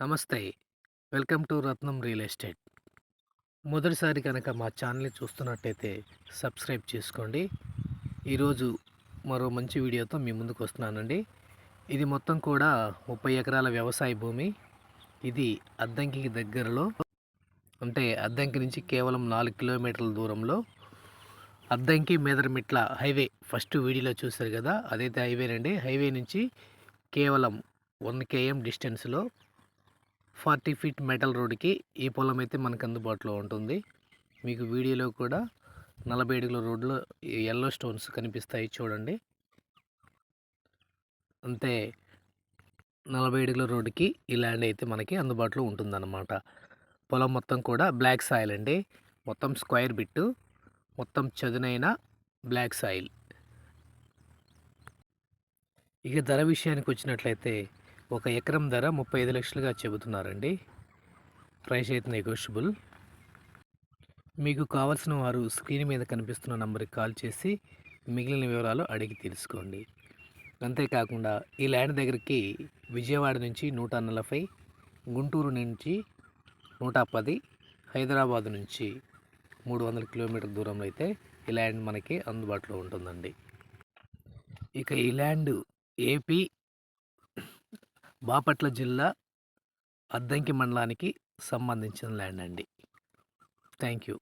నమస్తే. Welcome to Ratnam real estate. మొదటిసారి కనుక మా ఛానల్ని చూస్తున్నట్టయితే సబ్స్క్రైబ్ చేసుకోండి. ఈరోజు మరో మంచి వీడియోతో మీ ముందుకు వస్తున్నానండి. ఇది మొత్తం కూడా ముప్పై ఎకరాల వ్యవసాయ భూమి. ఇది అద్దంకి దగ్గరలో అంటే అద్దంకి నుంచి కేవలం నాలుగు కిలోమీటర్ల దూరంలో. అద్దంకి మేదరమిట్ల హైవే ఫస్ట్ వీడియోలో చూశారు కదా అదైతే హైవేనండి. హైవే నుంచి కేవలం వన్ కేఎం డిస్టెన్స్లో ఫార్టీ ఫీట్ మెటల్ రోడ్డుకి ఈ పొలం అయితే మనకు అందుబాటులో ఉంటుంది. మీకు వీడియోలో కూడా నలభై అడుగుల రోడ్లో ఎల్లో స్టోన్స్ కనిపిస్తాయి చూడండి. అంతే నలభై అడుగుల రోడ్డుకి ఈ ల్యాండ్ అయితే మనకి అందుబాటులో ఉంటుందన్నమాట. పొలం మొత్తం కూడా బ్లాక్ సాయిల్ అండి. మొత్తం స్క్వైర్ బిట్టు మొత్తం చదునైన బ్లాక్ సాయిల్ ఇక ధర విషయానికి వచ్చినట్లయితే ఒక ఎకరం ధర ముప్పై ఐదు లక్షలుగా చెబుతున్నారండి. ప్రైస్ అయితే నెగోషియబుల్ మీకు కావాల్సిన వారు స్క్రీన్ మీద కనిపిస్తున్న నంబర్కి కాల్ చేసి మిగిలిన వివరాలు అడిగి తెలుసుకోండి. అంతేకాకుండా ఈ ల్యాండ్ దగ్గరికి విజయవాడ నుంచి నూట నలభై గుంటూరు నుంచి నూట పది హైదరాబాద్ నుంచి మూడు వందల కిలోమీటర్ దూరంలో అయితే ఈ ల్యాండ్ మనకి అందుబాటులో ఉంటుందండి. ఇక ఈ ల్యాండ్ ఏపీ బాపట్ల జిల్లా అద్దంకి మండలానికి సంబంధించిన ల్యాండ్ అండి. Thank you